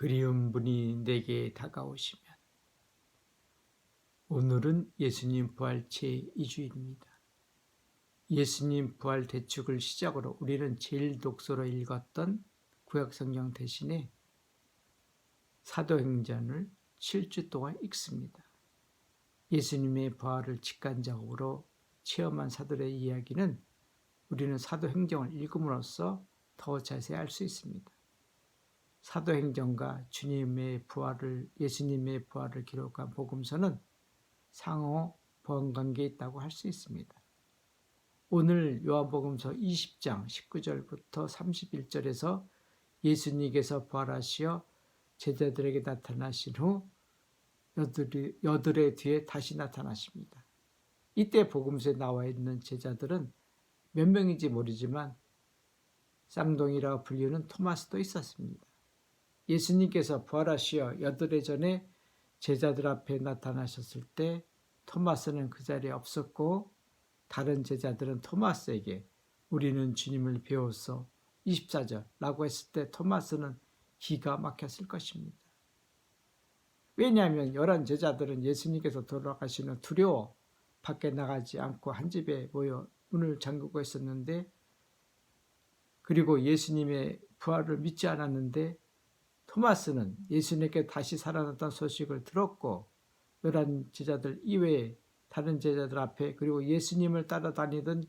그리운 분이 내게 다가오시면 오늘은 예수님 부활 제2주일입니다. 예수님 부활 대축을 시작으로 우리는 제일 독서로 읽었던 구약성경 대신에 사도행전을 7주 동안 읽습니다. 예수님의 부활을 직관적으로 체험한 사도의 이야기는 우리는 사도행정을 읽음으로써 더 자세히 알 수 있습니다. 사도행전과 주님의 부활을 예수님의 부활을 기록한 복음서는 상호 번관계에 있다고 할 수 있습니다. 오늘 요한복음서 20장 19절부터 31절에서 예수님께서 부활하시어 제자들에게 나타나신 후 여들이, 여들의 뒤에 다시 나타나십니다. 이때 복음서에 나와 있는 제자들은 몇 명인지 모르지만 쌍둥이라고 불리는 토마스도 있었습니다. 예수님께서 부활하시어 여덟해 전에 제자들 앞에 나타나셨을 때 토마스는 그 자리에 없었고 다른 제자들은 토마스에게 우리는 주님을 배웠어 24절라고 했을 때 토마스는 기가 막혔을 것입니다. 왜냐하면 열한 제자들은 예수님께서 돌아가시는 두려워 밖에 나가지 않고 한 집에 모여 문을 잠그고 있었는데 그리고 예수님의 부활을 믿지 않았는데 토마스는 예수님께 다시 살아났다는 소식을 들었고 열한 제자들 이외에 다른 제자들 앞에 그리고 예수님을 따라다니던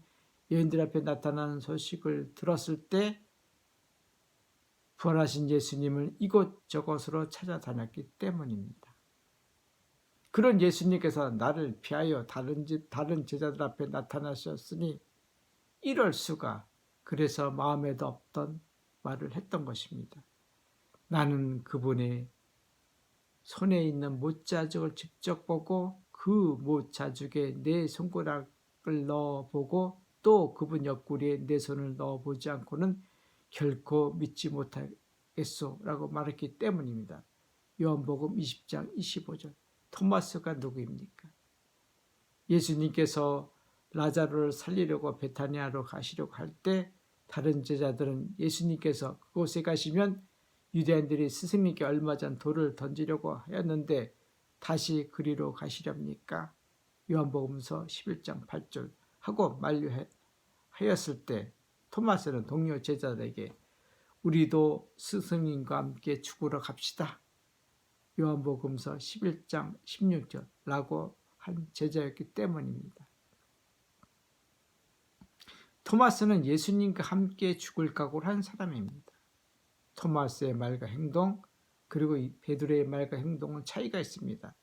여인들 앞에 나타나는 소식을 들었을 때 부활하신 예수님을 이곳저곳으로 찾아다녔기 때문입니다. 그런 예수님께서 나를 피하여 다른, 다른 제자들 앞에 나타나셨으니 이럴 수가 그래서 마음에도 없던 말을 했던 것입니다. 나는 그분의 손에 있는 못자죽을 직접 보고 그 못자죽에 내 손가락을 넣어보고 또 그분 옆구리에 내 손을 넣어보지 않고는 결코 믿지 못하겠소 라고 말했기 때문입니다. 요한복음 20장 25절 토마스가 누구입니까? 예수님께서 라자로를 살리려고 베타니아로 가시려고 할 때 다른 제자들은 예수님께서 그곳에 가시면 유대인들이 스승님께 얼마 전 돌을 던지려고 하였는데 다시 그리로 가시렵니까? 요한복음서 11장 8절 하고 만류하였을 때 토마스는 동료 제자들에게 우리도 스승님과 함께 죽으러 갑시다. 요한복음서 11장 16절라고 한 제자였기 때문입니다. 토마스는 예수님과 함께 죽을 각오를 한 사람입니다. 토마스의 말과 행동 그리고 베드로의 말과 행동은 차이가 있습니다.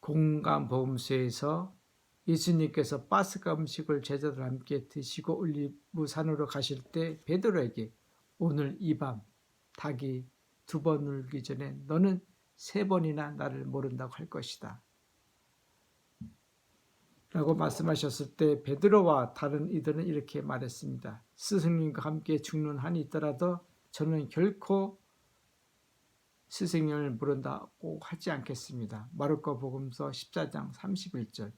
공간 보험소에서 예수님께서 파스가 음식을 제자들 함께 드시고 올리브 산으로 가실 때 베드로에게 오늘 이 밤 닭이 두 번 울기 전에 너는 세 번이나 나를 모른다고 할 것이다. 라고 말씀하셨을 때 베드로와 다른 이들은 이렇게 말했습니다. 스승님과 함께 죽는 한이 있더라도 저는 결코 스승님을 모른다고 하지 않겠습니다. 마르코 복음서 14장 31절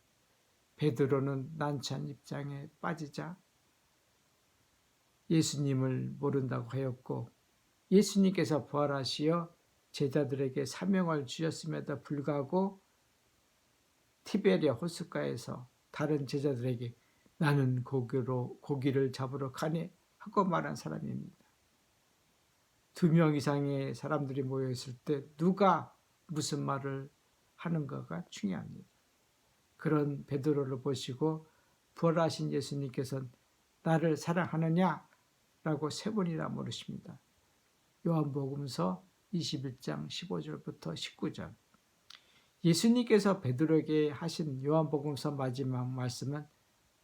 베드로는 난처한 입장에 빠지자 예수님을 모른다고 하였고 예수님께서 부활하시어 제자들에게 사명을 주셨음에도 불구하고 티베리아 호숫가에서 다른 제자들에게 나는 고기로 고기를 잡으러 가네 하고 말한 사람입니다. 두 명 이상의 사람들이 모여 있을 때 누가 무슨 말을 하는가가 중요합니다. 그런 베드로를 보시고 부활하신 예수님께서는 나를 사랑하느냐라고 세 번이나 물으십니다. 요한복음서 21장 15절부터 19절. 예수님께서 베드로에게 하신 요한복음서 마지막 말씀은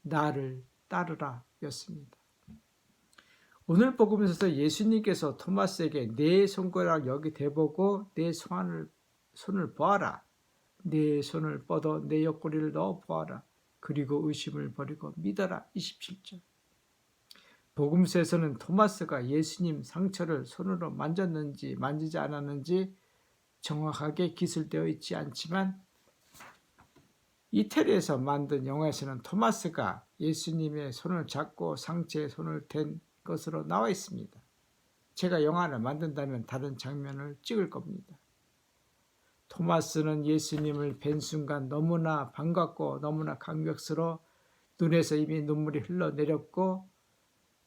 나를 따르라 였습니다. 오늘 복음에서 예수님께서 토마스에게 내 손가락 여기 대보고 내 손을, 손을 보아라. 내 손을 뻗어 내 옆구리를 넣어 보아라. 그리고 의심을 버리고 믿어라. 27절. 복음서에서는 토마스가 예수님 상처를 손으로 만졌는지 만지지 않았는지 정확하게 기술되어 있지 않지만 이태리에서 만든 영화에서는 토마스가 예수님의 손을 잡고 상체에 손을 댄 것으로 나와 있습니다. 제가 영화를 만든다면 다른 장면을 찍을 겁니다. 토마스는 예수님을 뵌 순간 너무나 반갑고 너무나 감격스러워 눈에서 이미 눈물이 흘러내렸고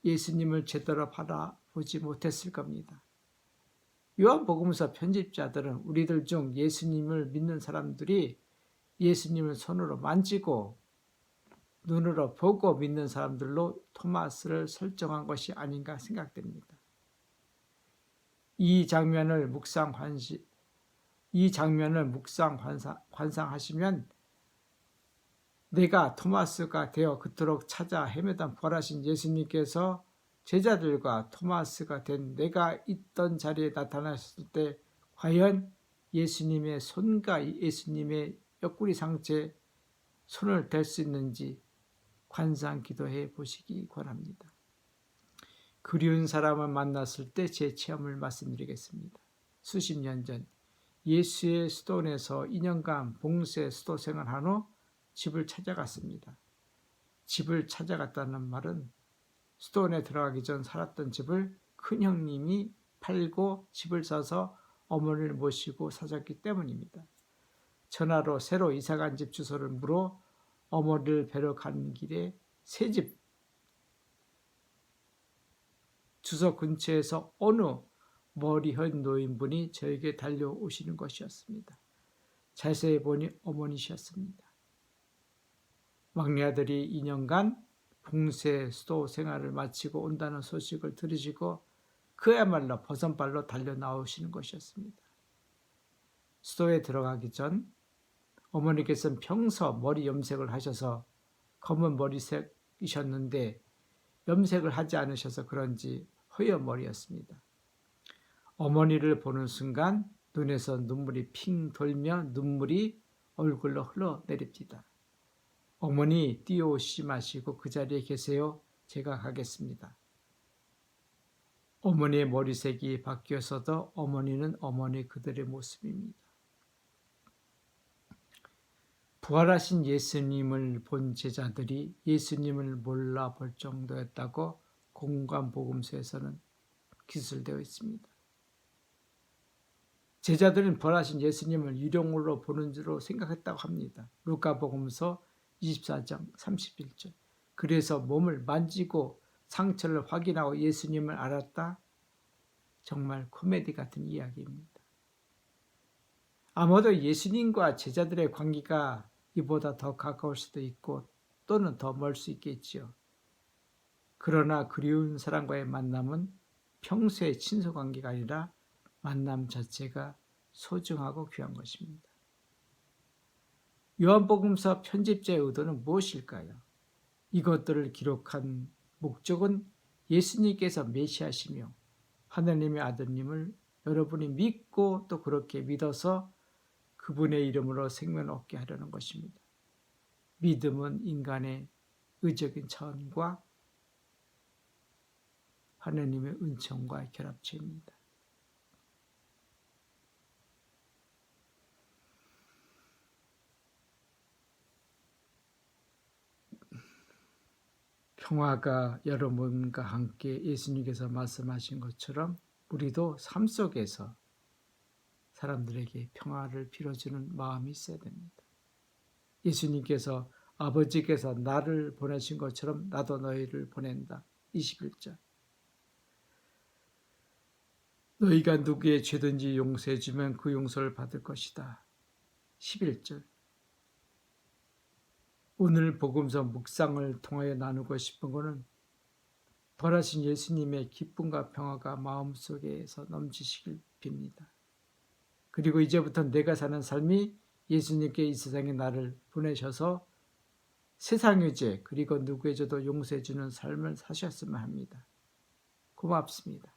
예수님을 제대로 바라보지 못했을 겁니다. 요한복음서 편집자들은 우리들 중 예수님을 믿는 사람들이 예수님을 손으로 만지고 눈으로 보고 믿는 사람들로 토마스를 설정한 것이 아닌가 생각됩니다. 이 장면을 묵상 관시 이 장면을 묵상 관상, 관상하시면 내가 토마스가 되어 그토록 찾아 헤매던 부활하신 예수님께서 제자들과 토마스가 된 내가 있던 자리에 나타나셨을 때 과연 예수님의 손과 예수님의 옆구리 상처에 손을 댈 수 있는지 관상 기도해 보시기 권합니다. 그리운 사람을 만났을 때 제 체험을 말씀드리겠습니다. 수십 년 전 예수의 수도원에서 2년간 봉쇄 수도 생활한 후 집을 찾아갔습니다. 집을 찾아갔다는 말은 수도원에 들어가기 전 살았던 집을 큰 형님이 팔고 집을 사서 어머니를 모시고 사셨기 때문입니다. 전화로 새로 이사간 집 주소를 물어 어머니를 뵈러 가는 길에 새 집 주소 근처에서 어느 머리현 노인분이 저에게 달려오시는 것이었습니다. 자세히 보니 어머니셨습니다. 막내 아들이 2년간 봉쇄 수도 생활을 마치고 온다는 소식을 들으시고 그야말로 버선발로 달려 나오시는 것이었습니다. 수도에 들어가기 전 어머니께서는 평소 머리 염색을 하셔서 검은 머리색이셨는데 염색을 하지 않으셔서 그런지 허연 머리였습니다. 어머니를 보는 순간 눈에서 눈물이 핑 돌며 눈물이 얼굴로 흘러내립니다. 어머니 뛰어오시지 마시고 그 자리에 계세요. 제가 가겠습니다. 어머니의 머리색이 바뀌어서도 어머니는 어머니 그들의 모습입니다. 부활하신 예수님을 본 제자들이 예수님을 몰라 볼 정도였다고 공관복음서에서는 기술되어 있습니다. 제자들은 부활하신 예수님을 유령으로 보는 줄로 생각했다고 합니다. 루카복음서 24장 31절. 그래서 몸을 만지고 상처를 확인하고 예수님을 알았다. 정말 코미디 같은 이야기입니다. 아마도 예수님과 제자들의 관계가 이보다 더 가까울 수도 있고 또는 더 멀 수 있겠지요. 그러나 그리운 사람과의 만남은 평소의 친소 관계가 아니라 만남 자체가 소중하고 귀한 것입니다. 요한복음서 편집자의 의도는 무엇일까요? 이것들을 기록한 목적은 예수님께서 메시아시며 하나님의 아들님을 여러분이 믿고 또 그렇게 믿어서 그분의 이름으로 생명을 얻게 하려는 것입니다. 믿음은 인간의 의적인 차원과 하나님의 은총과 결합체입니다. 평화가 여러분과 함께 예수님께서 말씀하신 것처럼 우리도 삶 속에서 사람들에게 평화를 빌어주는 마음이 있어야 됩니다. 예수님께서 아버지께서 나를 보내신 것처럼 나도 너희를 보낸다. 21절. 너희가 누구의 죄든지 용서해 주면 그 용서를 받을 것이다. 11절. 오늘 복음서 묵상을 통하여 나누고 싶은 것은 벌하신 예수님의 기쁨과 평화가 마음속에서 넘치시길 빕니다. 그리고 이제부터 내가 사는 삶이 예수님께 이 세상에 나를 보내셔서 세상의 죄 그리고 누구의 죄도 용서해 주는 삶을 사셨으면 합니다. 고맙습니다.